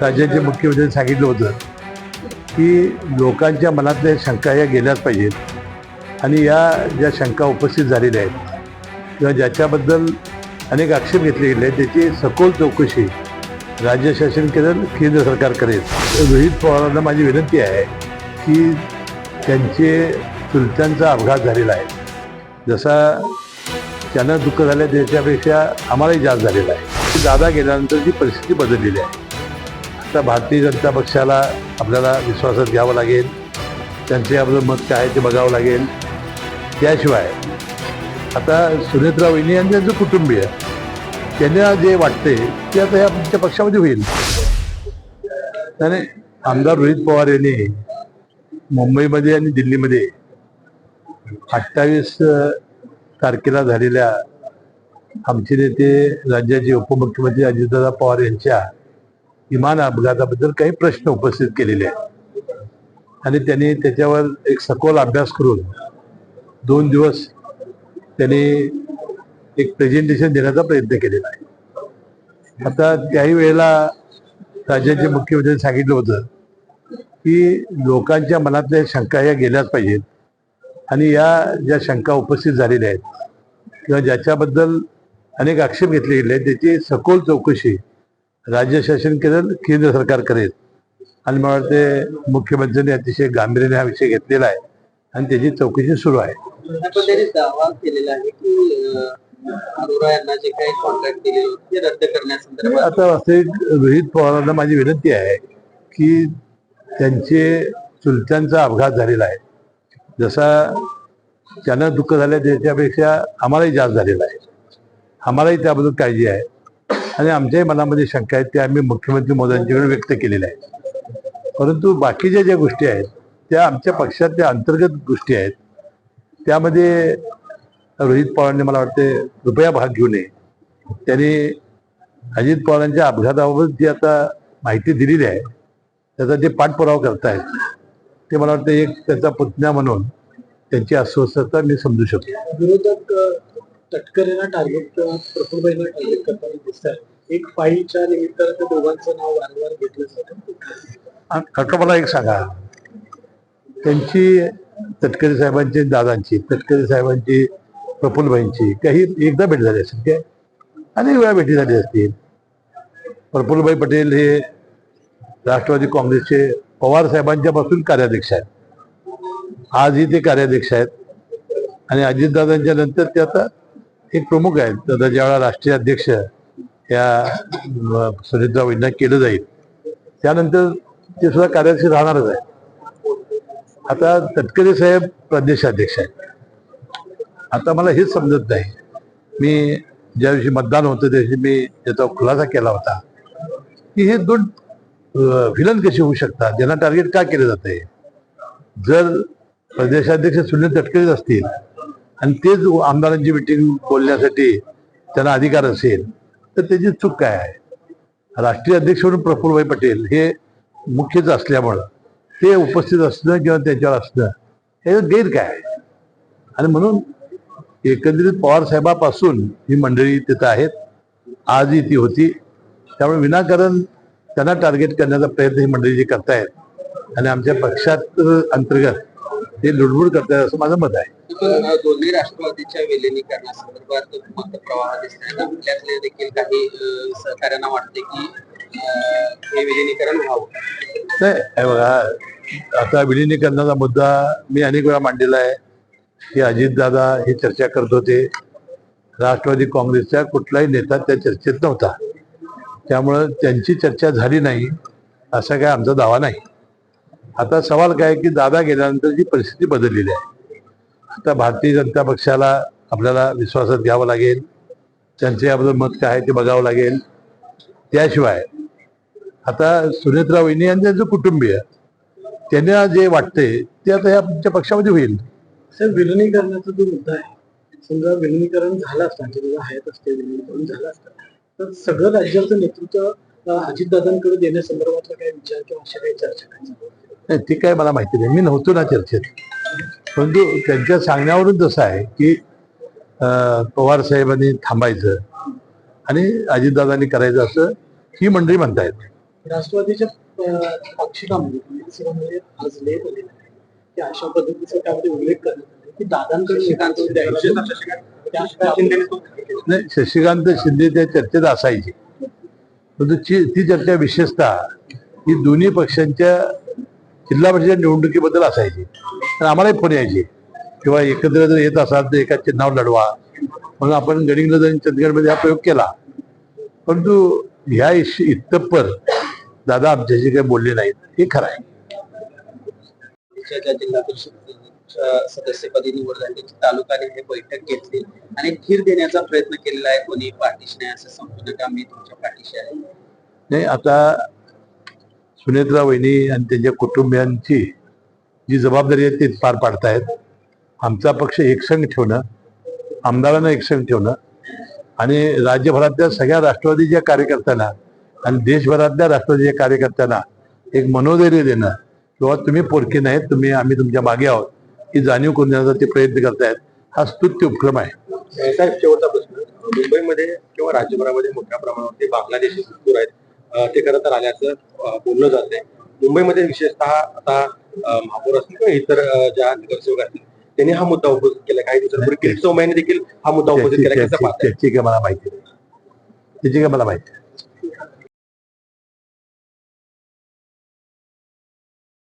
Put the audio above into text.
राज्याचे मुख्यमंत्र्यांनी सांगितलं होतं की लोकांच्या मनातल्या शंका या गेल्याच पाहिजेत आणि या ज्या शंका उपस्थित झालेल्या आहेत किंवा ज्याच्याबद्दल अनेक आक्षेप घेतले गेले आहेत त्याची सखोल चौकशी राज्य शासन करेल केंद्र सरकार करेल. रोहित पवारांना माझी विनंती आहे की त्यांचे चुलत्यांचा अपघात झालेला आहे. जसा त्यांना दुःख झालं त्याच्यापेक्षा आम्हालाही जास्त झालेला आहे. दादा गेल्यानंतर जी परिस्थिती बदललेली आहे आता भारतीय जनता पक्षाला आपल्याला विश्वासात घ्यावं लागेल. त्यांचे आपलं मत काय ते बघावं लागेल. त्याशिवाय आता सुनेत्रा वहिनी आणि त्यांचं कुटुंबीय त्यांना जे वाटते ते आता या आमच्या पक्षामध्ये होईल. त्याने आमदार रोहित पवार यांनी मुंबईमध्ये आणि दिल्लीमध्ये अठ्ठावीस तारखेला झालेल्या आमचे नेते राज्याचे उपमुख्यमंत्री अजितदादा पवार यांच्या विमान अपघाताबद्दल काही प्रश्न उपस्थित केलेले आहेत. आणि त्यांनी त्याच्यावर एक सखोल अभ्यास करून दोन दिवस त्यांनी एक प्रेझेंटेशन देण्याचा प्रयत्न केलेला आहे. आता त्याही वेळेला राज्याचे मुख्यमंत्र्यांनी सांगितलं होतं की लोकांच्या मनातल्या शंका या गेल्याच पाहिजेत आणि या ज्या शंका उपस्थित झालेल्या आहेत किंवा ज्याच्याबद्दल अनेक आक्षेप घेतले गेले आहेत त्याची सखोल चौकशी राज्य शासन करेल केंद्र सरकार करेल. आणि मला वाटते मुख्यमंत्र्यांनी अतिशय गांभीर्याने हा विषय घेतलेला आहे आणि त्याची चौकशी सुरू आहे. दावा केलेला की आता वास्तविक रोहित पवारांना माझी विनंती आहे की त्यांचे चुलत्यांचा अपघात झालेला आहे. जसा त्यांना दुःख झालं त्याच्यापेक्षा आम्हालाही जास्त झालेला आहे. आम्हालाही त्याबद्दल काळजी आहे. आणि आमच्याही मनामध्ये शंका आहेत त्या आम्ही मुख्यमंत्री मोदींच्याकडे व्यक्त केलेल्या आहेत परंतु बाकीच्या ज्या गोष्टी आहेत त्या आमच्या पक्षातल्या अंतर्गत गोष्टी आहेत त्यामध्ये रोहित पवारांनी मला वाटते कृपया भाग घेऊ नये. त्यांनी अजित पवारांच्या अपघाताबाबत जी आता माहिती दिलेली आहे त्याचा जे पाठपुरावा करतायत ते मला वाटतं एक त्याचा पुतण्या म्हणून त्यांची अस्वस्थता मी समजू शकतो. तटकरेला टार्गेट किंवा टार्गेट करताना दिसतात एक फाईलच्या निमित्तानं त्या दोघांचं नाव वारंवार घेतलं जातं. काका मला एक सांगा. त्यांची तटकरे साहेबांची दादांची तटकरे साहेबांची प्रफुलबाईंची काही एकदा भेट झाली असेल काय? अनेक वेळा भेटी झाली असतील. प्रफुल्लभाई पटेल हे राष्ट्रवादी काँग्रेसचे पवार साहेबांच्या पासून कार्याध्यक्ष आहेत. आजही ते कार्याध्यक्ष आहेत. आणि अजितदादांच्या नंतर ते आता एक प्रमुख आहेत. आता ज्यावेळेला राष्ट्रीय अध्यक्ष या अं, सुनीता केलं जाईल त्यानंतर ते सुद्धा कार्याध्यक्ष राहणारच आहे आता तटकरे साहेब प्रदेशाध्यक्ष आहेत. आता मला हेच समजत नाही. मी ज्या दिवशी मतदान होतं त्या दिवशी मी त्याचा खुलासा केला होता की हे दोन विलन कसे होऊ शकतात? ज्यांना टार्गेट का केलं जातंय? जर प्रदेशाध्यक्ष सुनील तटकरेच असतील आणि तेच आमदारांची मिटिंग बोलण्यासाठी त्यांना अधिकार असेल तर त्याची चूक काय आहे? राष्ट्रीय अध्यक्ष म्हणून प्रफुल्लभाई पटेल हे मुख्यच असल्यामुळं ते उपस्थित असणं किंवा त्याच्यावर असणं हे गैर काय आहे? आणि म्हणून एकंदरीत पवार साहेबापासून ही मंडळी तिथं आहेत आजही ती होती. त्यामुळे विनाकारण त्यांना टार्गेट करण्याचा प्रयत्न ही मंडळी जी करतायत आणि आमच्या पक्षात अंतर्गत ते लुडबुड करतायत असं माझं मत आहे. दोन्ही राष्ट्रवादीच्या विलिनीकरणासंदर्भात मतप्रवाह दिसत आहे आपल्यातले देखील काही अं, सहकाऱ्यांना वाटते की हे विलिनीकरण व्हावं? नाही बघा आता विलिनीकरणाचा मुद्दा मी अनेक वेळा मांडलेला आहे. की अजितदादा ही चर्चा करत होते. राष्ट्रवादी काँग्रेसचा कुठलाही नेता त्या चर्चेत नव्हता. त्यामुळं त्यांची चर्चा झाली नाही. असा काय आमचा दावा नाही. आता सवाल काय की दादा गेल्यानंतर जी परिस्थिती बदललेली आहे आता भारतीय जनता पक्षाला आपल्याला विश्वासात घ्यावं लागेल. त्यांचे आपलं मत काय आहे ते बघावं लागेल. त्याशिवाय आता सुनेत्रा वहिनी आणि त्यांचं कुटुंबीय त्यांना जे वाटते ते आता या आमच्या पक्षामध्ये होईल. सर विलिनीकरणाचा जो मुद्दा आहे समजा विलिनीकरण झालं असतं म्हणजे हयात असते विलिनीकरण झालं असतं तर सगळं राज्याचं नेतृत्व अजितदादांकडे देण्यासंदर्भातला काही विचार किंवा अशा काही चर्चा काय नाही ते काय मला माहिती नाही मी नव्हतो ना चर्चेत. परंतु त्यांच्या सांगण्यावरून तसं आहे की पवार साहेबांनी थांबायचं आणि अजितदादांनी करायचं असं ही मंडळी म्हणतायत. राष्ट्रवादीच्या अशा पद्धतीचा त्यामध्ये उल्लेख करण्यात की दादांकडे द्यायचं. त्या- नाही शशिकांत शिंदे त्या चर्चेत असायचे. परंतु ती चर्चा विशेषतः ही दोन्ही पक्षांच्या जिल्हा परिषद निवडणुकीबद्दल असायची. तर आम्हालाही फोन यायचे. किंवा एकत्र जर येत असाल तर एका चिन्हावर लढवा. म्हणून आपण गडिंग्लज आणि चंदगडमध्ये हा प्रयोग केला. परंतु ह्या इतपर दादा आमच्याशी काही बोलले नाहीत. हे खरं आहे. जिल्हा परिषद सदस्यपदी निवड झाली तालुकाने हे बैठक घेतली आणि धीर देण्याचा प्रयत्न केलेला आहे. कोणी पाठीशी नाही असं समजू नका मी तुमच्या पाठीशी आहे. नाही आता सुनेत्रा वहिनी आणि त्यांच्या कुटुंबियांची जी जबाबदारी आहे ती पार पाडतायत. आमचा पक्ष एकसंघ ठेवणं आमदारांना एकसंघ ठेवणं आणि राज्यभरातल्या सगळ्या राष्ट्रवादीच्या कार्यकर्त्यांना आणि देशभरातल्या राष्ट्रवादीच्या कार्यकर्त्यांना एक मनोधैर्य देणं किंवा तुम्ही पोरके नाहीत तुम्ही आम्ही तुमच्या मागे आहोत ही जाणीव करून देण्याचा ते प्रयत्न करतायत. हा स्तुत्य उपक्रम आहे. शेवटचा प्रश्न. मुंबईमध्ये किंवा राज्यभरामध्ये मोठ्या प्रमाणावरती बांगलादेशी मजूर आहेत. ते खरं तर आल्याचं बोललं जाते मुंबईमध्ये विशेषतः आता महापौर असतील किंवा इतर ज्या नगरसेवक असतील त्यांनी हा मुद्दा उपस्थित केला. काही दिवसांपूर्वी किरीट चौमॅने देखील हा मुद्दा उपस्थित केला. मला माहिती त्याची काय मला माहिती.